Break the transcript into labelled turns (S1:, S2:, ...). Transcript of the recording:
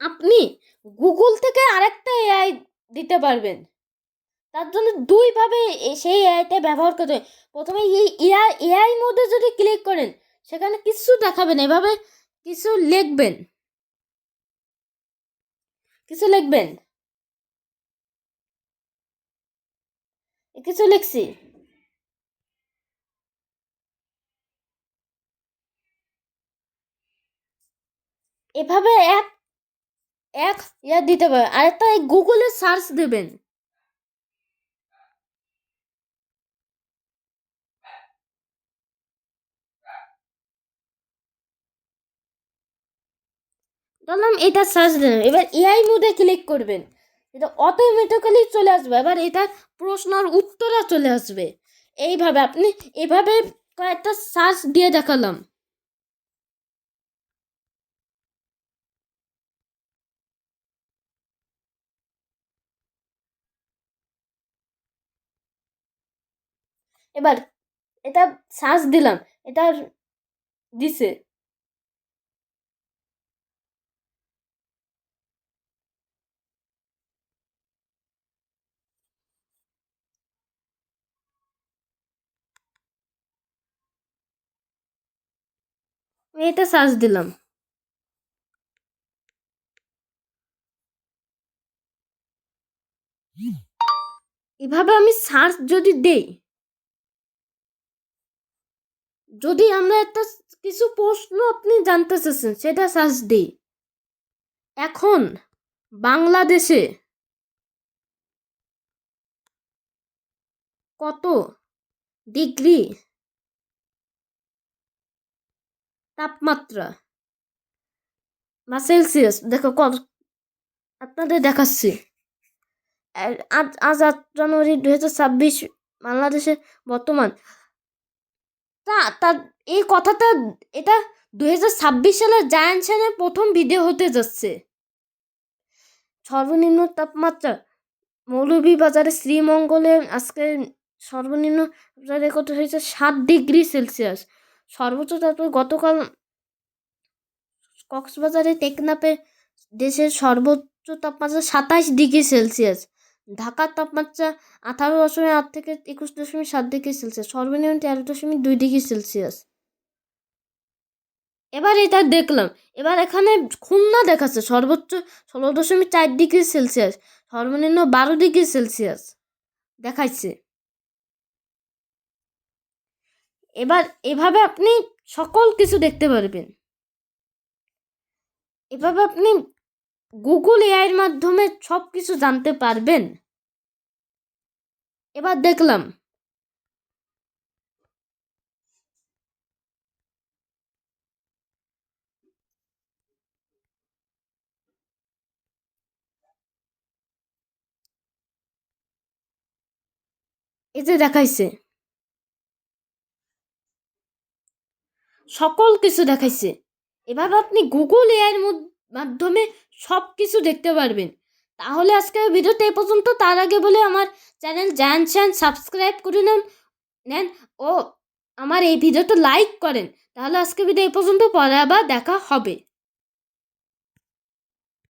S1: আপনি গুগল থেকে আরেকটা এআই দিতে পারবেন। তার জন্য দুইভাবে সেই এআইটা ব্যবহার করতে হয়। প্রথমে এই এআই এআই মোডে যদি ক্লিক করেন, সেখানে কিছু দেখাবেন এভাবে কিছু লিখবেন। কিছু লিখবেন। কিছু লিখছি। এভাবে এক এক ইয়া দিতে পারেন আরেকটা এই গুগলে সার্চ দেবেন। ধরলাম এটা সার্চ দিলেন এবার এআই মোডে ক্লিক করবেন। এটা অটোমেটিক্যালি চলে আসবে। এবার এটা প্রশ্নের উত্তরও চলে আসবে। এইভাবে আপনি এভাবে কয়েকটা সার্চ দিয়ে দেখালাম। এবার এটা শ্বাস দিলাম এটা দিছে। এটা শ্বাস দিলাম। এভাবে আমি শ্বাস যদি দেই যদি আমরা একটা কিছু প্রশ্ন আপনি জানতে চাচ্ছেন, সেটা সার্চ দিই। এখন, বাংলাদেশে কত ডিগ্রি তাপমাত্রা বা সেলসিয়াস? দেখো, কত, আপনাদের দেখাচ্ছি। আজ আজ আট জানুয়ারি দু হাজার ছাব্বিশ বাংলাদেশে বর্তমান তা তার এই কথাটা এটা দু ছাব্বিশ সালের জায়ান্ট চ্যানেল প্রথম ভিডিও হতে যাচ্ছে। সর্বনিম্ন তাপমাত্রা মৌলভীবাজারে শ্রীমঙ্গলে আজকে সর্বনিম্ন রেকর্ড হয়েছে সাত ডিগ্রি সেলসিয়াস। সর্বোচ্চ তাপমাত্রা গতকাল কক্সবাজারে টেকনাপে দেশের সর্বোচ্চ তাপমাত্রা সাতাশ ডিগ্রি সেলসিয়াস। ঢাকার তাপমাত্রা আঠারো দশমিক আট থেকে একুশ দশমিক সাত ডিগ্রি সেলসিয়াস, সর্বনিম্ন তেরো দশমিক দুই ডিগ্রি সেলসিয়াস। এবার এটা দেখলাম, এবার এখানে খুলনা দেখাচ্ছে সর্বোচ্চ ষোলো দশমিক চার ডিগ্রি সেলসিয়াস, সর্বনিম্ন বারো ডিগ্রি সেলসিয়াস দেখাচ্ছে এবার এভাবে আপনি সকল কিছু দেখতে পারবেন। এভাবে আপনি গুগল এআইয়ের মাধ্যমে সব কিছু জানতে পারবেন। এবার দেখলাম। যে দেখাইছে। সকল কিছু দেখাইছে। এভাবে আপনি গুগল এআইয়ের মাধ্যমে সব কিছু দেখতে পারবেন। তাহলে আজকের ভিডিওটা এ পর্যন্ত। তার আগে বলে আমার চ্যানেল জানছেন সাবস্ক্রাইব করে নেন নেন ও আমার এই ভিডিওটা লাইক করেন। তাহলে আজকে ভিডিও এ পর্যন্ত। পরে আবার দেখা হবে।